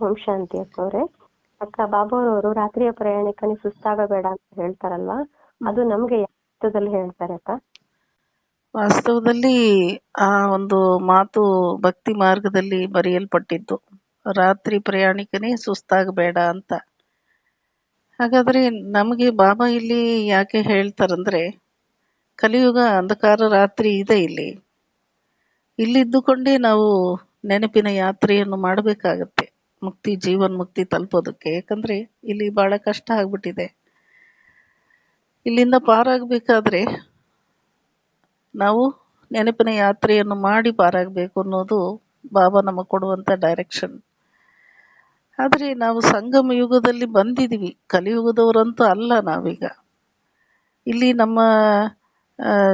ಓಂ ಶಾಂತಿ ಅಕ್ಕ ಅವ್ರೆ ಅಕ್ಕ ಬಾಬುರವರು ರಾತ್ರಿಯ ಪ್ರಯಾಣಿಕನೇ ಸುಸ್ತಾಗಬೇಡ ಅಂತ ಹೇಳ್ತಾರಲ್ವಾ? ಅದು ನಮ್ಗೆ ಯಾವ ಅರ್ಥದಲ್ಲಿ ಹೇಳ್ತಾರೆ ಅಕ್ಕ? ವಾಸ್ತವದಲ್ಲಿ ಆ ಒಂದು ಮಾತು ಭಕ್ತಿ ಮಾರ್ಗದಲ್ಲಿ ಬರೆಯಲ್ಪಟ್ಟಿದ್ದು. ರಾತ್ರಿ ಪ್ರಯಾಣಿಕನೇ ಸುಸ್ತಾಗಬೇಡ ಅಂತ. ಹಾಗಾದ್ರೆ ನಮಗೆ ಬಾಬಾ ಇಲ್ಲಿ ಯಾಕೆ ಹೇಳ್ತಾರಂದ್ರೆ ಕಲಿಯುಗ ಅಂಧಕಾರ ರಾತ್ರಿ ಇದೆ ಇಲ್ಲಿ. ಇಲ್ಲಿದ್ದುಕೊಂಡೇ ನಾವು ನೆನಪಿನ ಯಾತ್ರೆಯನ್ನು ಮಾಡಬೇಕಾಗತ್ತೆ. ಮುಕ್ತಿ, ಜೀವನ್ ಮುಕ್ತಿ ತಲುಪೋದಕ್ಕೆ. ಯಾಕಂದ್ರೆ ಇಲ್ಲಿ ಬಹಳ ಕಷ್ಟ ಆಗ್ಬಿಟ್ಟಿದೆ. ಇಲ್ಲಿಂದ ಪಾರಾಗಬೇಕಾದ್ರೆ ನಾವು ನೆನಪಿನ ಯಾತ್ರೆಯನ್ನು ಮಾಡಿ ಪಾರಾಗಬೇಕು ಅನ್ನೋದು ಬಾಬಾ ನಮಗೆ ಕೊಡುವಂಥ ಡೈರೆಕ್ಷನ್ ಆದರೆ ನಾವು ಸಂಗಮ ಯುಗದಲ್ಲಿ ಬಂದಿದ್ದೀವಿ ಕಲಿಯುಗದವರಂತೂ ಅಲ್ಲ ನಾವೀಗ. ಇಲ್ಲಿ ನಮ್ಮ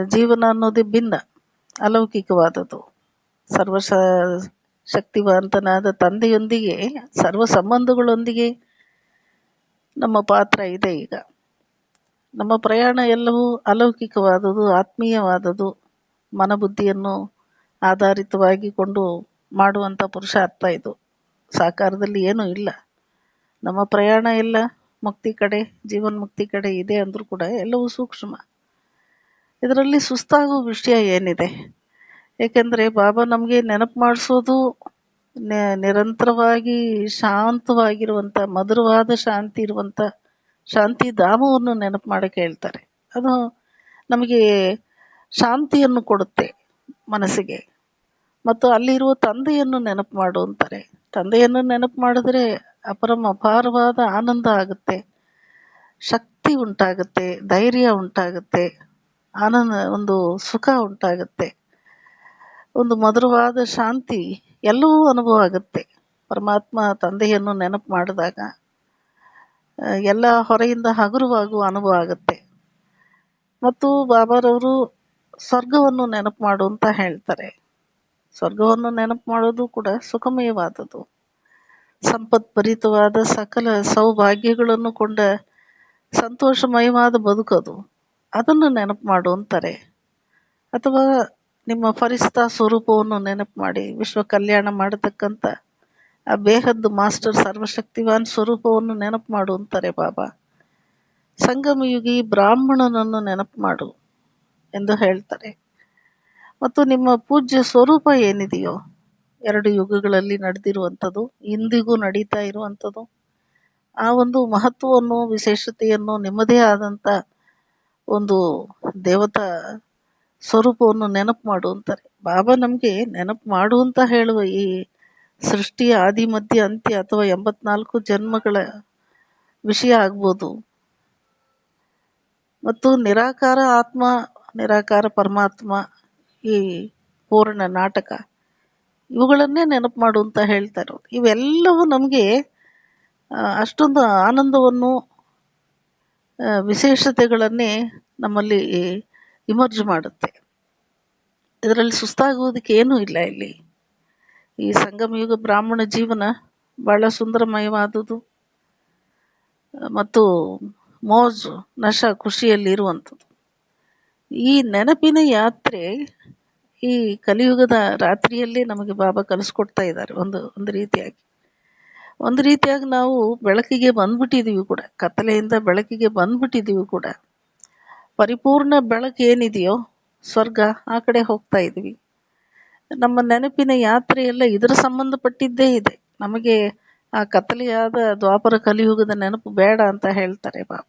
ಜೀವನ ಅನ್ನೋದೇ ಭಿನ್ನ, ಅಲೌಕಿಕವಾದದ್ದು. ಸರ್ವ ಶ- ಶಕ್ತಿವಂತನಾದ ತಂದೆಯೊಂದಿಗೆ, ಸರ್ವ ಸಂಬಂಧಗಳೊಂದಿಗೆ ನಮ್ಮ ಪಾತ್ರ ಇದೆ ಈಗ. ನಮ್ಮ ಪ್ರಯಾಣ ಎಲ್ಲವೂ ಅಲೌಕಿಕವಾದದು, ಆತ್ಮೀಯವಾದದು, ಮನಬುದ್ಧಿಯನ್ನು ಆಧಾರಿತವಾಗಿ ಕೊಂಡು ಮಾಡುವಂಥ ಪುರುಷಾರ್ಥ ಇದು. ಸಾಕಾರದಲ್ಲಿ ಏನೂ ಇಲ್ಲ. ನಮ್ಮ ಪ್ರಯಾಣ ಎಲ್ಲ ಮುಕ್ತಿ ಕಡೆ, ಜೀವನ್ ಮುಕ್ತಿ ಕಡೆ ಇದೆ ಅಂದರೂ ಕೂಡ ಎಲ್ಲವೂ ಸೂಕ್ಷ್ಮ. ಇದರಲ್ಲಿ ಸುಸ್ತಾಗುವ ವಿಷಯ ಏನಿದೆ? ಏಕೆಂದರೆ ಬಾಬಾ ನಮಗೆ ನೆನಪು ಮಾಡಿಸೋದು ನಿರಂತರವಾಗಿ ಶಾಂತವಾಗಿರುವಂಥ ಮಧುರವಾದ ಶಾಂತಿ ಇರುವಂಥ ಶಾಂತಿ ಧಾಮವನ್ನು ನೆನಪು ಮಾಡಕ್ಕೆ ಹೇಳ್ತಾರೆ ಅದು ನಮಗೆ ಶಾಂತಿಯನ್ನು ಕೊಡುತ್ತೆ ಮನಸ್ಸಿಗೆ. ಮತ್ತು ಅಲ್ಲಿರುವ ತಂದೆಯನ್ನು ನೆನಪು ಮಾಡು ಅಂತಾರೆ. ತಂದೆಯನ್ನು ನೆನಪು ಮಾಡಿದ್ರೆ ಅಪರಮ ಅಪಾರವಾದ ಆನಂದ ಆಗುತ್ತೆ. ಶಕ್ತಿ ಉಂಟಾಗುತ್ತೆ, ಧೈರ್ಯ ಉಂಟಾಗುತ್ತೆ, ಆನಂದ, ಒಂದು ಸುಖ ಉಂಟಾಗುತ್ತೆ. ಒಂದು ಮಧುರವಾದ ಶಾಂತಿ ಎಲ್ಲವೂ ಅನುಭವ ಆಗುತ್ತೆ. ಪರಮಾತ್ಮ ತಂದೆಯನ್ನು ನೆನಪು ಮಾಡಿದಾಗ ಎಲ್ಲ ಹೊರೆಯಿಂದ ಹಗುರವಾಗುವ ಅನುಭವ ಆಗುತ್ತೆ. ಮತ್ತು ಬಾಬಾರವರು ಸ್ವರ್ಗವನ್ನು ನೆನಪು ಮಾಡು ಅಂತ ಹೇಳ್ತಾರೆ. ಸ್ವರ್ಗವನ್ನು ನೆನಪು ಮಾಡೋದು ಕೂಡ ಸುಖಮಯವಾದದ್ದು ಸಂಪತ್ಭರಿತವಾದ ಸಕಲ ಸೌಭಾಗ್ಯಗಳನ್ನು ಕೊಂಡ ಸಂತೋಷಮಯವಾದ ಬದುಕೋದು. ಅದನ್ನು ನೆನಪು ಮಾಡು ಅಂತಾರೆ. ಅಥವಾ ನಿಮ್ಮ ಫರಿಸ್ತಾ ಸ್ವರೂಪವನ್ನು ನೆನಪು ಮಾಡಿ, ವಿಶ್ವ ಕಲ್ಯಾಣ ಮಾಡತಕ್ಕಂಥ ಆ ಬೇಹದ್ದು ಮಾಸ್ಟರ್ ಸರ್ವಶಕ್ತಿವಾನ್ ಸ್ವರೂಪವನ್ನು ನೆನಪು ಮಾಡು ಅಂತಾರೆ ಬಾಬಾ. ಸಂಗಮಯುಗಿ ಬ್ರಾಹ್ಮಣನನ್ನು ನೆನಪು ಮಾಡು ಎಂದು ಹೇಳ್ತಾರೆ. ಮತ್ತು ನಿಮ್ಮ ಪೂಜ್ಯ ಸ್ವರೂಪ ಏನಿದೆಯೋ, ಎರಡು ಯುಗಗಳಲ್ಲಿ ನಡೆದಿರುವಂಥದ್ದು, ಇಂದಿಗೂ ನಡೀತಾ ಇರುವಂಥದ್ದು, ಆ ಒಂದು ಮಹತ್ವವನ್ನು, ವಿಶೇಷತೆಯನ್ನು, ನಿಮ್ಮದೇ ಆದಂಥ ಒಂದು ದೇವತಾ ಸ್ವರೂಪವನ್ನು ನೆನಪು ಮಾಡು ಅಂತಾರೆ. ಬಾಬಾ ನಮಗೆ ನೆನಪು ಮಾಡು ಅಂತ ಹೇಳುವ ಈ ಸೃಷ್ಟಿಯ ಆದಿ, ಮಧ್ಯ, ಅಂತ್ಯ ಅಥವಾ ಎಂಬತ್ನಾಲ್ಕು ಜನ್ಮಗಳ ವಿಷಯ ಆಗ್ಬೋದು. ಮತ್ತು ನಿರಾಕಾರ ಆತ್ಮ, ನಿರಾಕಾರ ಪರಮಾತ್ಮ, ಈ ಪೂರ್ಣ ನಾಟಕ, ಇವುಗಳನ್ನೇ ನೆನಪು ಮಾಡು ಅಂತ ಹೇಳ್ತಾರೆ ಇವೆಲ್ಲವೂ ನಮಗೆ ಅಷ್ಟೊಂದು ಆನಂದವನ್ನು ವಿಶೇಷತೆಗಳನ್ನೇ ನಮ್ಮಲ್ಲಿ ಇಮರ್ಜ್ ಮಾಡುತ್ತೆ. ಇದರಲ್ಲಿ ಸುಸ್ತಾಗುವುದಕ್ಕೆ ಏನೂ ಇಲ್ಲ ಇಲ್ಲಿ. ಈ ಸಂಗಮಯುಗ ಬ್ರಾಹ್ಮಣ ಜೀವನ ಬಹಳ ಸುಂದರಮಯವಾದುದು ಮತ್ತು ಮೋಜು, ನಶ, ಖುಷಿಯಲ್ಲಿ ಇರುವಂಥದ್ದು. ಈ ನೆನಪಿನ ಯಾತ್ರೆ ಈ ಕಲಿಯುಗದ ರಾತ್ರಿಯಲ್ಲೇ ನಮಗೆ ಬಾಬಾ ಕಲಿಸ್ಕೊಡ್ತಾ ಇದ್ದಾರೆ ಒಂದು ಒಂದು ರೀತಿಯಾಗಿ. ಒಂದು ರೀತಿಯಾಗಿ ನಾವು ಬೆಳಕಿಗೆ ಬಂದ್ಬಿಟ್ಟಿದ್ದೀವಿ ಕೂಡ. ಕತ್ತಲೆಯಿಂದ ಬೆಳಕಿಗೆ ಬಂದ್ಬಿಟ್ಟಿದ್ದೀವಿ ಕೂಡ. ಪರಿಪೂರ್ಣ ಬೆಳಕು ಏನಿದೆಯೋ ಸ್ವರ್ಗ ಆ ಕಡೆ ಹೋಗ್ತಾ ಇದ್ವಿ. ನಮ್ಮ ನೆನಪಿನ ಯಾತ್ರೆ ಎಲ್ಲ ಇದರ ಸಂಬಂಧಪಟ್ಟಿದ್ದೇ ಇದೆ. ನಮಗೆ ಆ ಕತ್ತಲೆಯಾದ ದ್ವಾಪರ ಕಲಿಯುಗದ ನೆನಪು ಬೇಡ ಅಂತ ಹೇಳ್ತಾರೆ ಬಾಬು.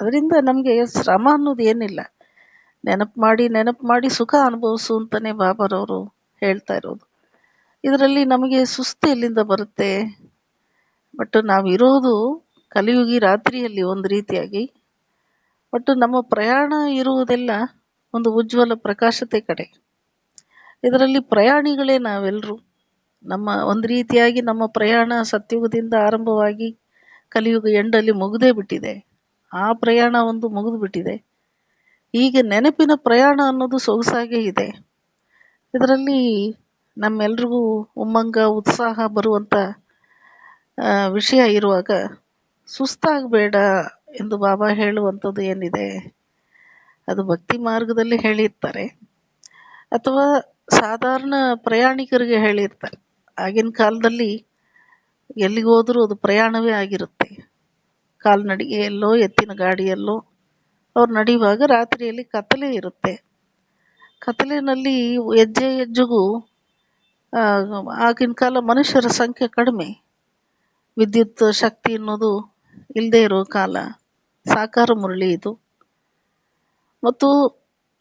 ಅದರಿಂದ ನಮಗೆ ಶ್ರಮ ಅನ್ನೋದು ಏನಿಲ್ಲ. ನೆನಪು ಮಾಡಿ ನೆನಪು ಮಾಡಿ ಸುಖ ಅನುಭವಿಸು ಅಂತಲೇ ಬಾಬರವರು ಹೇಳ್ತಾ ಇರೋದು. ಇದರಲ್ಲಿ ನಮಗೆ ಸುಸ್ತು ಎಲ್ಲಿಂದ ಬರುತ್ತೆ? ಬಟ್ ನಾವಿರೋದು ಕಲಿಯುಗಿ ರಾತ್ರಿಯಲ್ಲಿ ಒಂದು ರೀತಿಯಾಗಿ ಬಟ್ ನಮ್ಮ ಪ್ರಯಾಣ ಇರುವುದೆಲ್ಲ ಒಂದು ಉಜ್ವಲ ಪ್ರಕಾಶತೆ ಕಡೆ. ಇದರಲ್ಲಿ ಪ್ರಯಾಣಿಗಳೇ ನಾವೆಲ್ಲರೂ ನಮ್ಮ ಒಂದು ರೀತಿಯಾಗಿ ನಮ್ಮ ಪ್ರಯಾಣ ಸತ್ಯುಗದಿಂದ ಆರಂಭವಾಗಿ ಕಲಿಯುಗ ಎಂಡಲ್ಲಿ ಮುಗಿದೇ ಬಿಟ್ಟಿದೆ. ಆ ಪ್ರಯಾಣ ಒಂದು ಮುಗಿದು ಬಿಟ್ಟಿದೆ. ಈಗ ನೆನಪಿನ ಪ್ರಯಾಣ ಅನ್ನೋದು ಸೊಗಸಾಗೇ ಇದೆ. ಇದರಲ್ಲಿ ನಮ್ಮೆಲ್ರಿಗೂ ಉಮ್ಮಂಗ, ಉತ್ಸಾಹ ಬರುವಂಥ ವಿಷಯ ಇರುವಾಗ ಸುಸ್ತಾಗಬೇಡ ಎಂದು ಬಾಬಾ ಹೇಳುವಂಥದ್ದು ಏನಿದೆ? ಅದು ಭಕ್ತಿ ಮಾರ್ಗದಲ್ಲಿ ಹೇಳಿರ್ತಾರೆ. ಅಥವಾ ಸಾಧಾರಣ ಪ್ರಯಾಣಿಕರಿಗೆ ಹೇಳಿರ್ತಾರೆ. ಆಗಿನ ಕಾಲದಲ್ಲಿ ಎಲ್ಲಿಗೆ ಹೋದರೂ ಅದು ಪ್ರಯಾಣವೇ ಆಗಿರುತ್ತೆ. ಕಾಲ್ನಡಿಗೆಯಲ್ಲೋ ಎತ್ತಿನ ಗಾಡಿಯಲ್ಲೋ ಅವ್ರು ನಡೆಯುವಾಗ ರಾತ್ರಿಯಲ್ಲಿ ಕತ್ತಲೆ ಇರುತ್ತೆ. ಕತ್ತಲಿನಲ್ಲಿ ಹೆಜ್ಜೆ ಹೆಜ್ಜೆಗೂ ಆಗಿನ ಕಾಲ ಮನುಷ್ಯರ ಸಂಖ್ಯೆ ಕಡಿಮೆ. ವಿದ್ಯುತ್ ಶಕ್ತಿ ಅನ್ನೋದು ಇಲ್ಲದೆ ಇರೋ ಕಾಲ. ಸಾಕಾರ ಮುರಳಿ ಇದು. ಮತ್ತು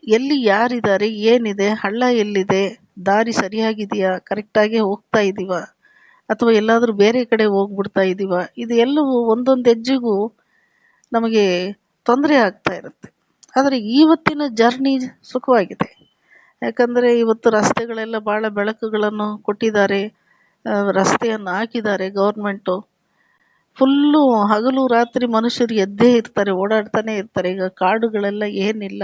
ಎಲ್ಲಿ ಯಾರಿದ್ದಾರೆ, ಏನಿದೆ, ಹಳ್ಳ ಎಲ್ಲಿದೆ, ದಾರಿ ಸರಿಯಾಗಿದೆಯಾ ಕರೆಕ್ಟಾಗಿ ಹೋಗ್ತಾ ಇದ್ದೀವ ಅಥವಾ ಎಲ್ಲಾದರೂ ಬೇರೆ ಕಡೆ ಹೋಗ್ಬಿಡ್ತಾ ಇದ್ದೀವ ಇದು ಎಲ್ಲವೂ ಒಂದೊಂದು ಹೆಜ್ಜೆಗೂ ನಮಗೆ ತೊಂದರೆ ಆಗ್ತಾ ಇರುತ್ತೆ. ಆದರೆ ಇವತ್ತಿನ ಜರ್ನಿ ಸುಖವಾಗಿದೆ. ಯಾಕಂದರೆ ಇವತ್ತು ರಸ್ತೆಗಳೆಲ್ಲ ಭಾಳ ಬೆಳಕುಗಳನ್ನು ಕೊಟ್ಟಿದ್ದಾರೆ ರಸ್ತೆಯನ್ನು ಹಾಕಿದ್ದಾರೆ ಗೌರ್ಮೆಂಟು. ಫುಲ್ಲು ಹಗಲು ರಾತ್ರಿ ಮನುಷ್ಯರು ಎದ್ದೇ ಇರ್ತಾರೆ, ಓಡಾಡ್ತಾನೆ ಇರ್ತಾರೆ. ಈಗ ಕಾಡುಗಳೆಲ್ಲ ಏನಿಲ್ಲ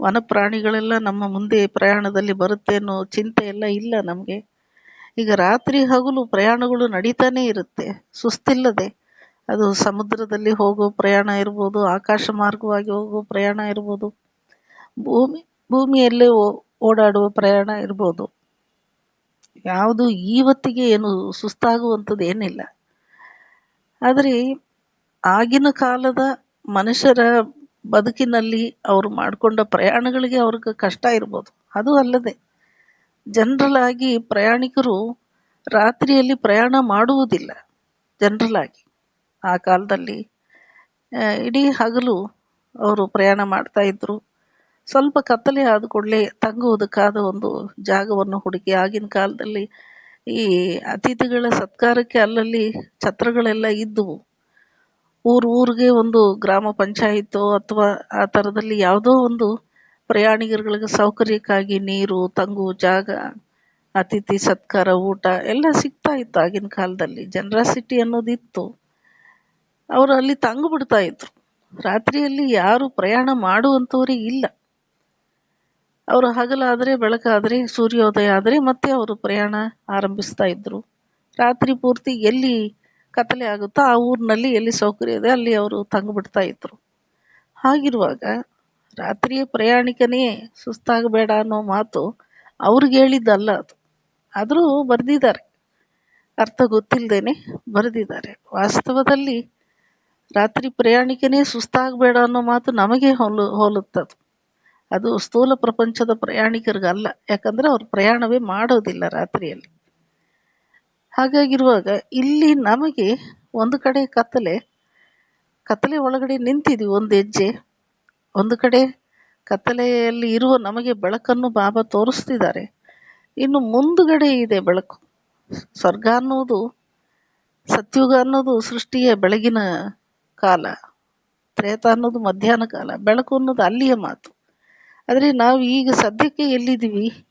ವನ ಪ್ರಾಣಿಗಳೆಲ್ಲ ನಮ್ಮ ಮುಂದೆ ಪ್ರಯಾಣದಲ್ಲಿ ಬರುತ್ತೆ ಅನ್ನೋ ಚಿಂತೆ ಎಲ್ಲ ಇಲ್ಲ ನಮಗೆ. ಈಗ ರಾತ್ರಿ ಹಗಲು ಪ್ರಯಾಣಗಳು ನಡೀತಾನೆ ಇರುತ್ತೆ, ಸುಸ್ತಿಲ್ಲದೆ. ಅದು ಸಮುದ್ರದಲ್ಲಿ ಹೋಗೋ ಪ್ರಯಾಣ ಇರ್ಬೋದು, ಆಕಾಶ ಮಾರ್ಗವಾಗಿ ಹೋಗೋ ಪ್ರಯಾಣ ಇರ್ಬೋದು, ಭೂಮಿ, ಭೂಮಿಯಲ್ಲೇ ಓಡಾಡುವ ಪ್ರಯಾಣ ಇರ್ಬೋದು. ಯಾವುದು ಇವತ್ತಿಗೆ ಏನು ಸುಸ್ತಾಗುವಂಥದ್ದು ಏನಿಲ್ಲ. ಆದರೆ ಆಗಿನ ಕಾಲದ ಮನುಷ್ಯರ ಬದುಕಿನಲ್ಲಿ ಅವರು ಮಾಡಿಕೊಂಡ ಪ್ರಯಾಣಗಳಿಗೆ ಅವ್ರಿಗೆ ಕಷ್ಟ ಇರ್ಬೋದು. ಅದು ಅಲ್ಲದೆ ಜನರಲ್ ಆಗಿ ಪ್ರಯಾಣಿಕರು ರಾತ್ರಿಯಲ್ಲಿ ಪ್ರಯಾಣ ಮಾಡುವುದಿಲ್ಲ ಜನರಲ್ ಆಗಿ ಆ ಕಾಲದಲ್ಲಿ ಇಡೀ ಹಗಲು ಅವರು ಪ್ರಯಾಣ ಮಾಡ್ತಾ ಇದ್ರು. ಸ್ವಲ್ಪ ಕತ್ತಲೆ ಆದ ಕೂಡಲೇ ತಂಗುವುದಕ್ಕಾದ ಒಂದು ಜಾಗವನ್ನು ಹುಡುಕಿ ಆಗಿನ ಕಾಲದಲ್ಲಿ ಈ ಅತಿಥಿಗಳ ಸತ್ಕಾರಕ್ಕೆ ಅಲ್ಲಲ್ಲಿ ಛತ್ರಗಳೆಲ್ಲ ಇದ್ದವು ಊರು ಊರಿಗೆ ಒಂದು ಗ್ರಾಮ ಪಂಚಾಯಿತೋ ಅಥವಾ ಆ ಥರದಲ್ಲಿ ಯಾವುದೋ ಒಂದು ಪ್ರಯಾಣಿಕರುಗಳಿಗೆ ಸೌಕರ್ಯಕ್ಕಾಗಿ ನೀರು, ತಂಗು, ಜಾಗ, ಅತಿಥಿ ಸತ್ಕಾರ, ಊಟ ಎಲ್ಲ ಸಿಗ್ತಾ ಇತ್ತು ಆಗಿನ ಕಾಲದಲ್ಲಿ. ಜನರಾಸಿಟಿ ಅನ್ನೋದಿತ್ತು. ಅವರು ಅಲ್ಲಿ ತಂಗು ಬಿಡ್ತಾ ಇದ್ರು. ರಾತ್ರಿಯಲ್ಲಿ ಯಾರು ಪ್ರಯಾಣ ಮಾಡುವಂಥವರೇ ಇಲ್ಲ. ಅವರು ಹಗಲಾದರೆ ಬೆಳಕಾದರೆ ಸೂರ್ಯೋದಯ ಆದರೆ ಮತ್ತೆ ಅವರು ಪ್ರಯಾಣ ಆರಂಭಿಸ್ತಾ ಇದ್ರು. ರಾತ್ರಿ ಪೂರ್ತಿ ಎಲ್ಲಿ ಕತ್ತಲೆ ಆಗುತ್ತೋ ಆ ಊರಿನಲ್ಲಿ ಎಲ್ಲಿ ಸೌಕರ್ಯ ಇದೆ ಅಲ್ಲಿ ಅವರು ತಂಗು ಇದ್ದರು ಹಾಗಿರುವಾಗ ರಾತ್ರಿಯ ಪ್ರಯಾಣಿಕನೇ ಸುಸ್ತಾಗಬೇಡ ಅನ್ನೋ ಮಾತು ಅವ್ರಿಗೆ ಹೇಳಿದ್ದಲ್ಲ ಅದು. ಆದರೂ ಬರೆದಿದ್ದಾರೆ. ಅರ್ಥ ಗೊತ್ತಿಲ್ಲದೇನೆ ಬರೆದಿದ್ದಾರೆ. ವಾಸ್ತವದಲ್ಲಿ ರಾತ್ರಿ ಪ್ರಯಾಣಿಕನೇ ಸುಸ್ತಾಗಬೇಡ ಅನ್ನೋ ಮಾತು ನಮಗೆ ಹೋಲು ಹೋಲುತ್ತದು. ಅದು ಸ್ಥೂಲ ಪ್ರಪಂಚದ ಪ್ರಯಾಣಿಕರಿಗಲ್ಲ. ಯಾಕಂದರೆ ಅವ್ರು ಪ್ರಯಾಣವೇ ಮಾಡೋದಿಲ್ಲ ರಾತ್ರಿಯಲ್ಲಿ. ಹಾಗಾಗಿರುವಾಗ ಇಲ್ಲಿ ನಮಗೆ ಒಂದು ಕಡೆ ಕತ್ತಲೆ ಕತ್ತಲೆ ಒಳಗಡೆ ನಿಂತಿದ್ವಿ ಒಂದು ಹೆಜ್ಜೆ. ಒಂದು ಕಡೆ ಕತ್ತಲೆಯಲ್ಲಿ ಇರುವ ನಮಗೆ ಬೆಳಕನ್ನು ಬಾಬಾ ತೋರಿಸ್ತಿದ್ದಾರೆ. ಇನ್ನು ಮುಂದುಗಡೆ ಇದೆ ಬೆಳಕು. ಸ್ವರ್ಗ ಅನ್ನೋದು, ಸತ್ಯುಗ ಅನ್ನೋದು ಸೃಷ್ಟಿಯ ಬೆಳಗಿನ ಕಾಲ. ತ್ರೇತ ಅನ್ನೋದು ಮಧ್ಯಾಹ್ನ ಕಾಲ. ಬೆಳಕು ಅನ್ನೋದು ಅಲ್ಲಿಯ ಮಾತು. ಆದರೆ ನಾವು ಈಗ ಸದ್ಯಕ್ಕೆ ಎಲ್ಲಿದ್ದೀವಿ?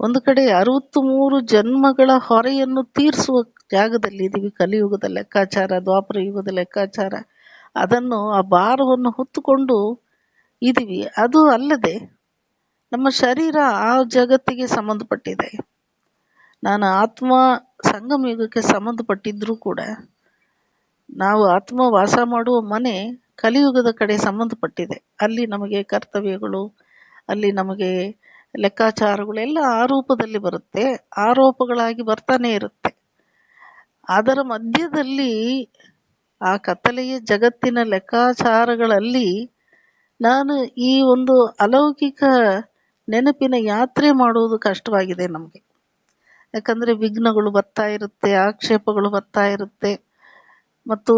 ಒಂದು ಕಡೆ ಅರವತ್ತು ಮೂರು ಜನ್ಮಗಳ ಹೊರೆಯನ್ನು ತೀರಿಸುವ ಜಾಗದಲ್ಲಿ ಇದ್ದೀವಿ ಕಲಿಯುಗದ ಲೆಕ್ಕಾಚಾರ, ದ್ವಾಪರ ಯುಗದ ಲೆಕ್ಕಾಚಾರ. ಅದನ್ನು ಆ ಭಾರವನ್ನು ಹೊತ್ತುಕೊಂಡು ಇದ್ದೀವಿ ಅದು ಅಲ್ಲದೆ ನಮ್ಮ ಶರೀರ ಆ ಜಗತ್ತಿಗೆ ಸಂಬಂಧಪಟ್ಟಿದೆ. ನಾನು ಆತ್ಮ ಸಂಗಮ ಯುಗಕ್ಕೆ ಸಂಬಂಧಪಟ್ಟಿದ್ರೂ ಕೂಡ ನಾವು ಆತ್ಮ ವಾಸ ಮಾಡುವ ಮನೆ ಕಲಿಯುಗದ ಕಡೆ ಸಂಬಂಧಪಟ್ಟಿದೆ. ಅಲ್ಲಿ ನಮಗೆ ಕರ್ತವ್ಯಗಳು ಅಲ್ಲಿ ನಮಗೆ ಲೆಕ್ಕಾಚಾರಗಳು ಎಲ್ಲ ಆರೋಪದಲ್ಲಿ ಬರುತ್ತೆ, ಆರೋಪಗಳಾಗಿ ಬರ್ತಾನೆ ಇರುತ್ತೆ. ಅದರ ಮಧ್ಯದಲ್ಲಿ ಆ ಕತ್ತಲೆಯ ಜಗತ್ತಿನ ಲೆಕ್ಕಾಚಾರಗಳಲ್ಲಿ ನಾನು ಈ ಒಂದು ಅಲೌಕಿಕ ನೆನಪಿನ ಯಾತ್ರೆ ಮಾಡುವುದು ಕಷ್ಟವಾಗಿದೆ ನಮಗೆ. ಯಾಕಂದರೆ ವಿಘ್ನಗಳು ಬರ್ತಾ ಇರುತ್ತೆ, ಆಕ್ಷೇಪಗಳು ಬರ್ತಾ ಇರುತ್ತೆ. ಮತ್ತು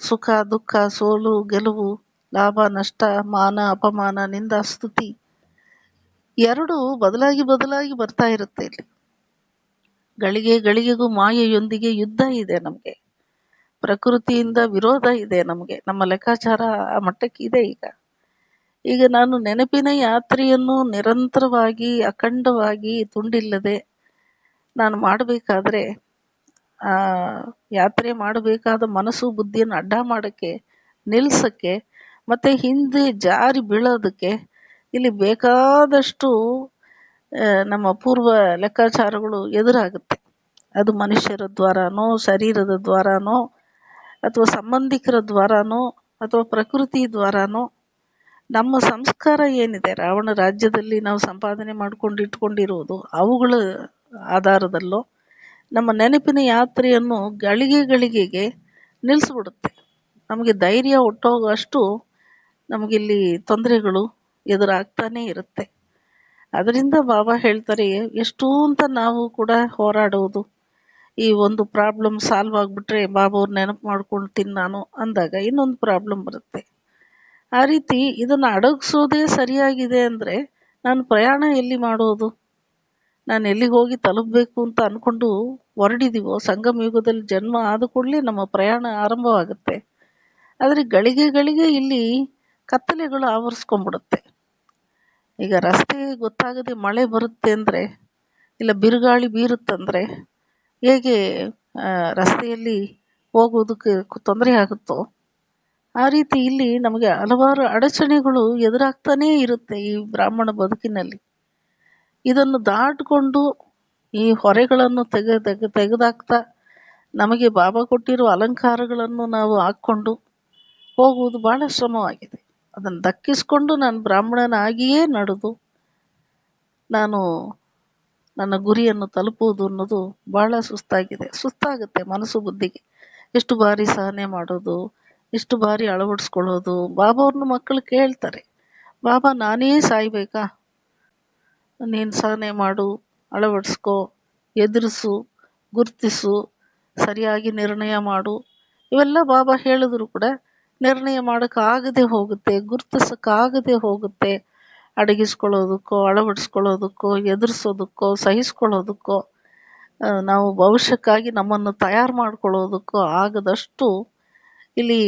ಸುಖ, ದುಃಖ, ಸೋಲು, ಗೆಲುವು, ಲಾಭ, ನಷ್ಟ, ಮಾನ, ಅಪಮಾನ ನಿಂದ ಸ್ತುತಿ ಎರಡು ಬದಲಾಗಿ ಬದಲಾಗಿ ಬರ್ತಾ ಇರುತ್ತೆ ಇಲ್ಲಿ. ಗಳಿಗೆ ಗಳಿಗೆಗೂ ಮಾಯೆಯೊಂದಿಗೆ ಯುದ್ಧ ಇದೆ ನಮಗೆ. ಪ್ರಕೃತಿಯಿಂದ ವಿರೋಧ ಇದೆ ನಮಗೆ. ನಮ್ಮ ಲೆಕ್ಕಾಚಾರ ಆ ಮಟ್ಟಕ್ಕೆ ಇದೆ ಈಗ. ಈಗ ನಾನು ನೆನಪಿನ ಯಾತ್ರೆಯನ್ನು ನಿರಂತರವಾಗಿ, ಅಖಂಡವಾಗಿ, ತುಂಡಿಲ್ಲದೆ ನಾನು ಮಾಡಬೇಕಾದ್ರೆ, ಆ, ಯಾತ್ರೆ ಮಾಡಬೇಕಾದ ಮನಸ್ಸು, ಬುದ್ಧಿಯನ್ನು ಅಡ್ಡ ಮಾಡಕ್ಕೆ, ನಿಲ್ಸಕ್ಕೆ, ಮತ್ತು ಹಿಂದೆ ಜಾರಿ ಬೀಳೋದಕ್ಕೆ ಇಲ್ಲಿ ಬೇಕಾದಷ್ಟು ನಮ್ಮ ಪೂರ್ವ ಲೆಕ್ಕಾಚಾರಗಳು ಎದುರಾಗುತ್ತೆ. ಅದು ಮನುಷ್ಯರ ದ್ವಾರನೋ, ಶರೀರದ ದ್ವಾರನೋ, ಅಥವಾ ಸಂಬಂಧಿಕರ ದ್ವಾರನೋ, ಅಥವಾ ಪ್ರಕೃತಿ ದ್ವಾರನೋ, ನಮ್ಮ ಸಂಸ್ಕಾರ ಏನಿದೆ, ರಾವಣ ರಾಜ್ಯದಲ್ಲಿ ನಾವು ಸಂಪಾದನೆ ಮಾಡ್ಕೊಂಡು ಇಟ್ಕೊಂಡಿರುವುದು ಅವುಗಳ ಆಧಾರದಲ್ಲೋ, ನಮ್ಮ ನೆನಪಿನ ಯಾತ್ರೆಯನ್ನು ಗಳಿಗೆ ಗಳಿಗೆಗೆ ನಿಲ್ಲಿಸ್ಬಿಡುತ್ತೆ ನಮಗೆ ಧೈರ್ಯ ಹುಟ್ಟೋಗಷ್ಟು ನಮಗಿಲ್ಲಿ ತೊಂದರೆಗಳು ಎದುರಾಗ್ತಾನೇ ಇರುತ್ತೆ. ಅದರಿಂದ ಬಾಬಾ ಹೇಳ್ತಾರೆ, ಎಷ್ಟು ಅಂತ ನಾವು ಕೂಡ ಹೋರಾಡೋದು. ಈ ಒಂದು ಪ್ರಾಬ್ಲಮ್ ಸಾಲ್ವ್ ಆಗಿಬಿಟ್ರೆ ಬಾಬಾ ನೆನಪು ನೆನಪು ತಿನ್ ನಾನು ಅಂದಾಗ ಇನ್ನೊಂದು ಪ್ರಾಬ್ಲಮ್ ಬರುತ್ತೆ. ಆ ರೀತಿ ಇದನ್ನು ಅಡಗಿಸೋದೇ ಸರಿಯಾಗಿದೆ ಅಂದರೆ ನಾನು ಪ್ರಯಾಣ ಎಲ್ಲಿ ಮಾಡೋದು? ನಾನು ಎಲ್ಲಿಗೆ ಹೋಗಿ ತಲುಪಬೇಕು ಅಂತ ಅಂದ್ಕೊಂಡು ಹೊರಡಿದೀವೋ? ಸಂಗಮ ಯುಗದಲ್ಲಿ ಜನ್ಮ ಆದ ಕೂಡಲೇ ನಮ್ಮ ಪ್ರಯಾಣ ಆರಂಭವಾಗುತ್ತೆ. ಆದರೆ ಗಳಿಗೆ ಗಳಿಗೆ ಇಲ್ಲಿ ಕತ್ತಲೆಗಳು ಆವರಿಸ್ಕೊಂಡ್ಬಿಡುತ್ತೆ. ಈಗ ರಸ್ತೆ ಗೊತ್ತಾಗದೆ ಮಳೆ ಬರುತ್ತೆ ಅಂದರೆ, ಇಲ್ಲ ಬಿರುಗಾಳಿ ಬೀರುತ್ತಂದರೆ ಹೇಗೆ ರಸ್ತೆಯಲ್ಲಿ ಹೋಗೋದಕ್ಕೆ ತೊಂದರೆ ಆಗುತ್ತೋ? ಆ ರೀತಿ ಇಲ್ಲಿ ನಮಗೆ ಹಲವಾರು ಅಡಚಣೆಗಳು ಎದುರಾಗ್ತಾನೇ ಇರುತ್ತೆ ಈ ಬ್ರಾಹ್ಮಣ ಬದುಕಿನಲ್ಲಿ. ಇದನ್ನು ದಾಟಿಕೊಂಡು ಈ ಹೊರೆಗಳನ್ನು ತೆಗೆ ತೆಗೆ, ತೆಗೆದಾಕ್ತಾ ನಮಗೆ ಬಾಬಾ ಕೊಟ್ಟಿರೋ ಅಲಂಕಾರಗಳನ್ನು ನಾವು ಹಾಕ್ಕೊಂಡು ಹೋಗುವುದು ಭಾಳ ಶ್ರಮವಾಗಿದೆ. ಅದನ್ನು ದಕ್ಕಿಸ್ಕೊಂಡು ನಾನು ಬ್ರಾಹ್ಮಣನಾಗಿಯೇ ನಡೆದು ನಾನು ನನ್ನ ಗುರಿಯನ್ನು ತಲುಪುವುದು ಅನ್ನೋದು ಬಹಳ ಸುಸ್ತಾಗಿದೆ. ಸುಸ್ತಾಗುತ್ತೆ ಮನಸ್ಸು ಬುದ್ಧಿಗೆ. ಎಷ್ಟು ಬಾರಿ ಸಹನೆ ಮಾಡೋದು, ಎಷ್ಟು ಬಾರಿ ಅಳವಡಿಸ್ಕೊಳ್ಳೋದು, ಬಾಬಾ ಅವ್ರನ್ನ ಮಕ್ಕಳು ಕೇಳ್ತಾರೆ. ಬಾಬಾ, ನಾನೇ ಸಾಯ್ಬೇಕಾ? ನೀನು ಸಹನೆ ಮಾಡು, ಅಳವಡಿಸ್ಕೋ, ಎದುರಿಸು, ಗುರ್ತಿಸು, ಸರಿಯಾಗಿ ನಿರ್ಣಯ ಮಾಡು. ಇವೆಲ್ಲ ಬಾಬಾ ಹೇಳಿದ್ರು ಕೂಡ ನಿರ್ಣಯ ಮಾಡೋಕ್ಕಾಗದೆ ಹೋಗುತ್ತೆ, ಗುರ್ತಿಸೋಕ್ಕಾಗದೆ ಹೋಗುತ್ತೆ. ಅಡಗಿಸ್ಕೊಳ್ಳೋದಕ್ಕೋ, ಅಳವಡಿಸ್ಕೊಳ್ಳೋದಕ್ಕೋ, ಎದುರಿಸೋದಕ್ಕೋ, ಸಹಿಸ್ಕೊಳ್ಳೋದಕ್ಕೋ ನಾವು ಭವಿಷ್ಯಕ್ಕಾಗಿ ನಮ್ಮನ್ನು ತಯಾರು ಮಾಡ್ಕೊಳ್ಳೋದಕ್ಕೋ ಆಗದಷ್ಟು ಇಲ್ಲಿ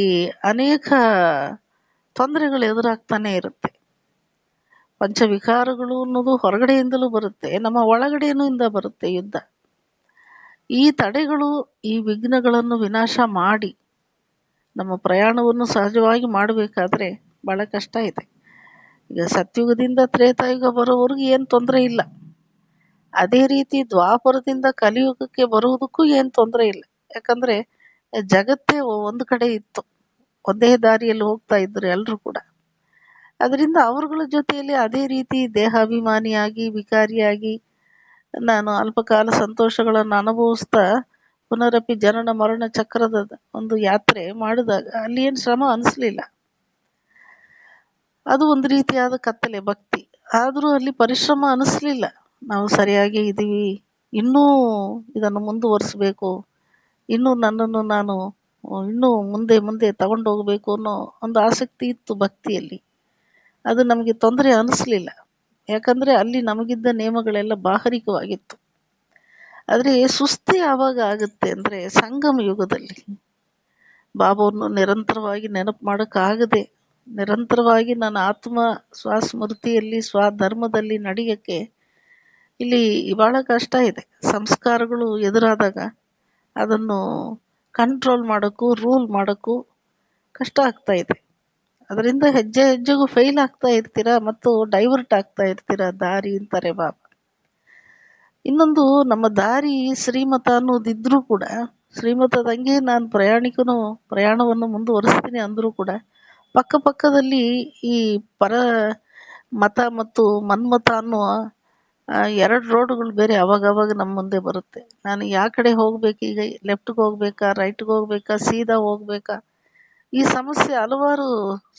ಅನೇಕ ತೊಂದರೆಗಳು ಎದುರಾಗ್ತಾನೆ ಇರುತ್ತೆ. ಪಂಚವಿಕಾರಗಳು ಅನ್ನೋದು ಹೊರಗಡೆಯಿಂದಲೂ ಬರುತ್ತೆ, ನಮ್ಮ ಒಳಗಡೆಯೂ ಇಂದ ಬರುತ್ತೆ ಯುದ್ಧ. ಈ ತಡೆಗಳು, ಈ ವಿಘ್ನಗಳನ್ನು ವಿನಾಶ ಮಾಡಿ ನಮ್ಮ ಪ್ರಯಾಣವನ್ನು ಸಹಜವಾಗಿ ಮಾಡಬೇಕಾದ್ರೆ ಭಾಳ ಕಷ್ಟ ಇದೆ. ಈಗ ಸತ್ಯುಗದಿಂದ ತ್ರೇತಾಯುಗ ಬರೋವರೆಗೂ ಏನು ತೊಂದರೆ ಇಲ್ಲ. ಅದೇ ರೀತಿ ದ್ವಾಪರದಿಂದ ಕಲಿಯುಗಕ್ಕೆ ಬರುವುದಕ್ಕೂ ಏನು ತೊಂದರೆ ಇಲ್ಲ. ಯಾಕಂದರೆ ಜಗತ್ತೇ ಒಂದು ಕಡೆ ಇತ್ತು. ಒಂದೇ ದಾರಿಯಲ್ಲಿ ಹೋಗ್ತಾ ಇದ್ರು ಎಲ್ಲರೂ ಕೂಡ. ಅದರಿಂದ ಅವರುಗಳ ಜೊತೆಯಲ್ಲಿ ಅದೇ ರೀತಿ ದೇಹಾಭಿಮಾನಿಯಾಗಿ, ವಿಕಾರಿಯಾಗಿ ನಾನು ಅಲ್ಪಕಾಲ ಸಂತೋಷಗಳನ್ನು ಅನುಭವಿಸ್ತಾ ಪುನರಪಿ ಜನನ ಮರಣ ಚಕ್ರದ ಒಂದು ಯಾತ್ರೆ ಮಾಡಿದಾಗ ಅಲ್ಲಿ ಏನು ಶ್ರಮ ಅನಿಸ್ಲಿಲ್ಲ. ಅದು ಒಂದು ರೀತಿಯಾದ ಕತ್ತಲೆ, ಭಕ್ತಿ. ಆದರೂ ಅಲ್ಲಿ ಪರಿಶ್ರಮ ಅನಿಸ್ಲಿಲ್ಲ. ನಾವು ಸರಿಯಾಗಿ ಇದ್ದೀವಿ ಇನ್ನೂ ಇದನ್ನು ಮುಂದುವರಿಸಬೇಕು, ಇನ್ನೂ ನನ್ನನ್ನು ನಾನು, ಇನ್ನೂ ಮುಂದೆ ಮುಂದೆ ತಗೊಂಡು ಹೋಗಬೇಕು ಅನ್ನೋ ಒಂದು ಆಸಕ್ತಿ ಇತ್ತು ಭಕ್ತಿಯಲ್ಲಿ. ಅದು ನಮಗೆ ತೊಂದರೆ ಅನಿಸ್ಲಿಲ್ಲ. ಯಾಕಂದರೆ ಅಲ್ಲಿ ನಮಗಿದ್ದ ನಿಯಮಗಳೆಲ್ಲ ಬಾಹರಿಕವಾಗಿತ್ತು ಆದರೆ ಸುಸ್ತಿ ಯಾವಾಗ ಆಗುತ್ತೆ ಅಂದರೆ ಸಂಗಮ ಯುಗದಲ್ಲಿ. ಬಾಬಾವನ್ನು ನಿರಂತರವಾಗಿ ನೆನಪು ಮಾಡೋಕ್ಕಾಗದೆ, ನಿರಂತರವಾಗಿ ನನ್ನ ಆತ್ಮ ಸ್ವಸ್ಮೃತಿಯಲ್ಲಿ, ಸ್ವಧರ್ಮದಲ್ಲಿ ನಡೆಯೋಕ್ಕೆ ಇಲ್ಲಿ ಭಾಳ ಕಷ್ಟ ಇದೆ. ಸಂಸ್ಕಾರಗಳು ಎದುರಾದಾಗ ಅದನ್ನು ಕಂಟ್ರೋಲ್ ಮಾಡೋಕ್ಕೂ ರೂಲ್ ಮಾಡೋಕ್ಕೂ ಕಷ್ಟ ಆಗ್ತಾ ಇದೆ. ಅದರಿಂದ ಹೆಜ್ಜೆ ಹೆಜ್ಜೆಗೂ ಫೇಲ್ ಆಗ್ತಾ ಇರ್ತೀರಾ ಮತ್ತು ಡೈವರ್ಟ್ ಆಗ್ತಾ ಇರ್ತೀರಾ ದಾರಿ ಅಂತಾರೆ ಬಾಬಾ. ಇನ್ನೊಂದು ನಮ್ಮ ದಾರಿ ಶ್ರೀಮತ ಅನ್ನೋದಿದ್ರೂ ಕೂಡ ಶ್ರೀಮತದಂಗೆ ನಾನು ಪ್ರಯಾಣಿಕನು ಪ್ರಯಾಣವನ್ನು ಮುಂದುವರಿಸ್ತೀನಿ ಅಂದರೂ ಕೂಡ, ಪಕ್ಕ ಪಕ್ಕದಲ್ಲಿ ಈ ಪರ ಮತ ಮತ್ತು ಮನ್ಮತ ಅನ್ನುವ ಎರಡು ರೋಡ್ಗಳು ಬೇರೆ ಅವಾಗವಾಗ ಅವಾಗ ನಮ್ಮ ಮುಂದೆ ಬರುತ್ತೆ. ನಾನು ಯಾವ ಕಡೆ ಹೋಗ್ಬೇಕು, ಈಗ ಲೆಫ್ಟ್ಗೆ ಹೋಗ್ಬೇಕಾ, ರೈಟ್ಗೆ ಹೋಗ್ಬೇಕಾ, ಸೀದಾ ಹೋಗ್ಬೇಕಾ, ಈ ಸಮಸ್ಯೆ ಹಲವಾರು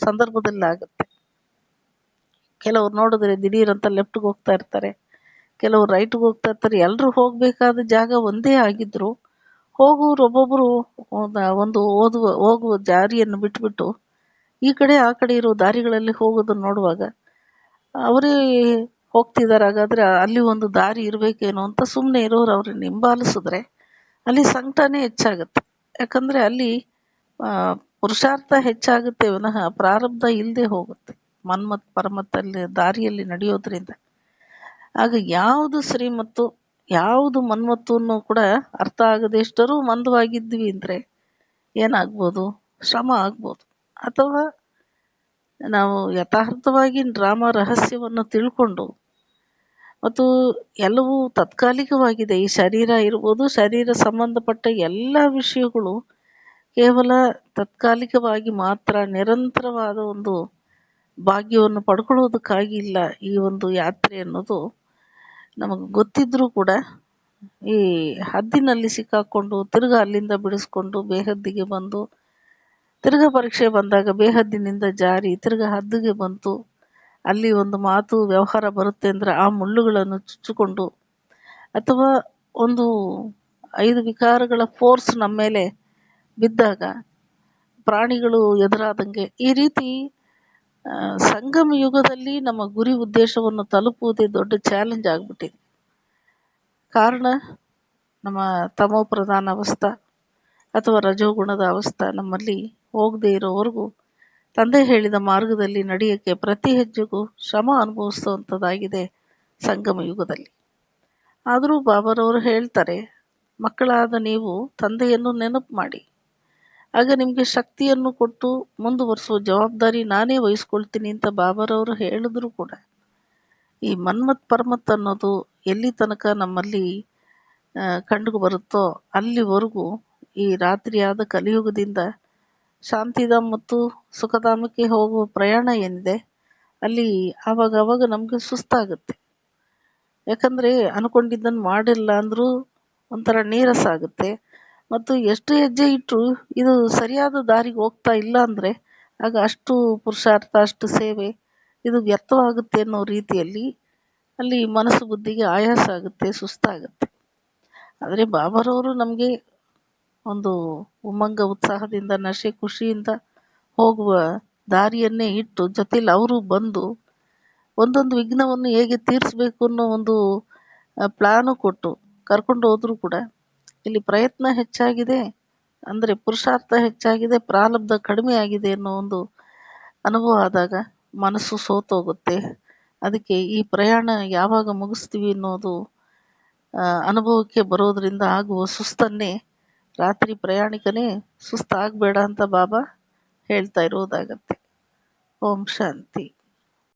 ಸಂದರ್ಭದಲ್ಲಿ ಆಗುತ್ತೆ. ಕೆಲವ್ರು ನೋಡಿದ್ರೆ ದಿಢೀರ್ ಅಂತ ಲೆಫ್ಟ್ಗೆ ಹೋಗ್ತಾ ಇರ್ತಾರೆ. ಕೆಲವ್ರು ರೈಟ್ಗೆ ಹೋಗ್ತಾ ಇರ್ತಾರೆ. ಎಲ್ಲರೂ ಹೋಗಬೇಕಾದ ಜಾಗ ಒಂದೇ ಆಗಿದ್ರು. ಹೋಗುವವರು ಒಬ್ಬೊಬ್ಬರು ಒಂದು ಓದುವ, ಹೋಗುವ ದಾರಿಯನ್ನು ಬಿಟ್ಬಿಟ್ಟು ಈ ಕಡೆ, ಆ ಕಡೆ ಇರೋ ದಾರಿಗಳಲ್ಲಿ ಹೋಗೋದನ್ನು ನೋಡುವಾಗ ಅವರೇ ಹೋಗ್ತಿದ್ದಾರೆ. ಹಾಗಾದರೆ ಅಲ್ಲಿ ಒಂದು ದಾರಿ ಇರಬೇಕೇನೋ ಅಂತ ಸುಮ್ಮನೆ ಇರೋರು ಅವ್ರನ್ನ ಹಿಂಬಾಲಿಸಿದ್ರೆ ಅಲ್ಲಿ ಸಂಕಟನೇ ಹೆಚ್ಚಾಗುತ್ತೆ. ಯಾಕಂದರೆ ಅಲ್ಲಿ ಪುರುಷಾರ್ಥ ಹೆಚ್ಚಾಗುತ್ತೆ. ವಿನಃ ಪ್ರಾರಬ್ಧ ಇಲ್ಲದೆ ಹೋಗುತ್ತೆ. ಮನ್ಮತ್, ಪರಮತ್ತಲ್ಲಿ ದಾರಿಯಲ್ಲಿ ನಡೆಯೋದ್ರಿಂದ. ಆಗ ಯಾವುದು ಶ್ರೀಮತ್ತು, ಯಾವುದು ಮನ್ಮತ್ತು ಅನ್ನೋ ಕೂಡ ಅರ್ಥ ಆಗದೆ ಎಷ್ಟರೂ ಮಂದವಾಗಿದ್ವಿ ಅಂದರೆ ಏನಾಗ್ಬೋದು? ಶ್ರಮ ಆಗ್ಬೋದು. ಅಥವಾ ನಾವು ಯಥಾರ್ಥವಾಗಿ ಡ್ರಾಮಾ ರಹಸ್ಯವನ್ನು ತಿಳ್ಕೊಂಡು, ಮತ್ತು ಎಲ್ಲವೂ ತಾತ್ಕಾಲಿಕವಾಗಿದೆ. ಈ ಶರೀರ ಇರ್ಬೋದು, ಶರೀರ ಸಂಬಂಧಪಟ್ಟ ಎಲ್ಲ ವಿಷಯಗಳು ಕೇವಲ ತಾತ್ಕಾಲಿಕವಾಗಿ ಮಾತ್ರ ನಿರಂತರವಾದ ಒಂದು ಭಾಗ್ಯವನ್ನು ಪಡ್ಕೊಳ್ಳೋದಕ್ಕಾಗಿಲ್ಲ ಈ ಒಂದು ಯಾತ್ರೆ ಅನ್ನೋದು. ನಮಗೆ ಗೊತ್ತಿದ್ರೂ ಕೂಡ ಈ ಹದ್ದಿನಲ್ಲಿ ಸಿಕ್ಕಾಕೊಂಡು ತಿರ್ಗ ಅಲ್ಲಿಂದ ಬಿಡಿಸ್ಕೊಂಡು ಬೇಹದ್ದಿಗೆ ಬಂದು ತಿರ್ಗಿ ಪರೀಕ್ಷೆ ಬಂದಾಗ ಬೇಹದ್ದಿನಿಂದ ಜಾರಿ ತಿರ್ಗ ಹದ್ದಿಗೆ ಬಂತು. ಅಲ್ಲಿ ಒಂದು ಮಾತು, ವ್ಯವಹಾರ ಬರುತ್ತೆ ಅಂದರೆ ಆ ಮುಳ್ಳುಗಳನ್ನು ಚುಚ್ಚಿಕೊಂಡು ಅಥವಾ ಒಂದು ಐದು ವಿಕಾರಗಳ ಫೋರ್ಸ್ ನಮ್ಮ ಮೇಲೆ ಬಿದ್ದಾಗ ಪ್ರಾಣಿಗಳು ಎದುರಾದಂಗೆ ಈ ರೀತಿ ಸಂಗಮ ಯುಗದಲ್ಲಿ ನಮ್ಮ ಗುರಿ ಉದ್ದೇಶವನ್ನು ತಲುಪುವುದೇ ದೊಡ್ಡ ಚಾಲೆಂಜ್ ಆಗಿಬಿಟ್ಟಿದೆ. ಕಾರಣ, ನಮ್ಮ ತಮೋ ಪ್ರಧಾನ ಅವಸ್ಥಾ ಅಥವಾ ರಜೋಗುಣದ ಅವಸ್ಥಾ ನಮ್ಮಲ್ಲಿ ಹೋಗದೇ ಇರೋವರೆಗೂ ತಂದೆ ಹೇಳಿದ ಮಾರ್ಗದಲ್ಲಿ ನಡೆಯೋಕ್ಕೆ ಪ್ರತಿ ಹೆಜ್ಜೆಗೂ ಶ್ರಮ ಅನುಭವಿಸುವಂಥದ್ದಾಗಿದೆ ಸಂಗಮ ಯುಗದಲ್ಲಿ. ಆದರೂ ಬಾಬಾರವರು ಹೇಳ್ತಾರೆ, ಮಕ್ಕಳಾದ ನೀವು ತಂದೆಯನ್ನು ನೆನಪು ಮಾಡಿ. ಆಗ ನಿಮಗೆ ಶಕ್ತಿಯನ್ನು ಕೊಟ್ಟು ಮುಂದುವರಿಸುವ ಜವಾಬ್ದಾರಿ ನಾನೇ ವಹಿಸ್ಕೊಳ್ತೀನಿ ಅಂತ ಬಾಬರವರು ಹೇಳಿದ್ರು ಕೂಡ. ಈ ಮನ್ಮತ್ ಪರ್ಮತ್ ಅನ್ನೋದು ಎಲ್ಲಿ ತನಕ ನಮ್ಮಲ್ಲಿ ಕಂಡು ಬರುತ್ತೋ ಅಲ್ಲಿವರೆಗೂ ಈ ರಾತ್ರಿಯಾದ ಕಲಿಯುಗದಿಂದ ಶಾಂತಿಧಾಮ್ ಮತ್ತು ಸುಖಧಾಮಕ್ಕೆ ಹೋಗುವ ಪ್ರಯಾಣ ಏನಿದೆ, ಅಲ್ಲಿ ಆವಾಗ ನಮಗೆ ಸುಸ್ತಾಗುತ್ತೆ. ಯಾಕಂದರೆ ಅನ್ಕೊಂಡಿದ್ದನ್ನು ಮಾಡಿಲ್ಲ ಅಂದರೂ ಒಂಥರ ನೀರಸ ಆಗುತ್ತೆ. ಮತ್ತು ಎಷ್ಟು ಹೆಜ್ಜೆ ಇಟ್ಟರು ಇದು ಸರಿಯಾದ ದಾರಿಗೆ ಹೋಗ್ತಾ ಇಲ್ಲ ಅಂದರೆ ಆಗ ಅಷ್ಟು ಪುರುಷಾರ್ಥ, ಅಷ್ಟು ಸೇವೆ ಇದು ವ್ಯರ್ಥವಾಗುತ್ತೆ ಅನ್ನೋ ರೀತಿಯಲ್ಲಿ ಅಲ್ಲಿ ಮನಸ್ಸು ಬುದ್ಧಿಗೆ ಆಯಾಸ ಆಗುತ್ತೆ, ಸುಸ್ತಾಗುತ್ತೆ. ಆದರೆ ಬಾಬಾರವರು ನಮಗೆ ಒಂದು ಉಮಂಗ ಉತ್ಸಾಹದಿಂದ, ನಶೆ ಖುಷಿಯಿಂದ ಹೋಗುವ ದಾರಿಯನ್ನೇ ಇಟ್ಟು ಜೊತೆಲಿ ಅವರು ಬಂದು ಒಂದೊಂದು ವಿಘ್ನವನ್ನು ಹೇಗೆ ತೀರಿಸ್ಬೇಕು ಅನ್ನೋ ಒಂದು ಪ್ಲಾನು ಕೊಟ್ಟು ಕರ್ಕೊಂಡು ಹೋದರೂ ಕೂಡ ಇಲ್ಲಿ ಪ್ರಯತ್ನ ಹೆಚ್ಚಾಗಿದೆ. ಅಂದರೆ ಪುರುಷಾರ್ಥ ಹೆಚ್ಚಾಗಿದೆ ಪ್ರಾರಬ್ಧ ಕಡಿಮೆ ಆಗಿದೆ ಅನ್ನೋ ಒಂದು ಅನುಭವ ಆದಾಗ ಮನಸ್ಸು ಸೋತೋಗುತ್ತೆ. ಅದಕ್ಕೆ ಈ ಪ್ರಯಾಣ ಯಾವಾಗ ಮುಗಿಸ್ತೀವಿ ಅನ್ನೋದು ಅನುಭವಕ್ಕೆ ಬರೋದರಿಂದ ಆಗುವ ಸುಸ್ತನ್ನೇ ರಾತ್ರಿ ಪ್ರಯಾಣಿಕನೇ ಸುಸ್ತಾಗಬೇಡ ಅಂತ ಬಾಬಾ ಹೇಳ್ತಾ ಇರೋದಾಗತ್ತೆ. ಓಂ ಶಾಂತಿ.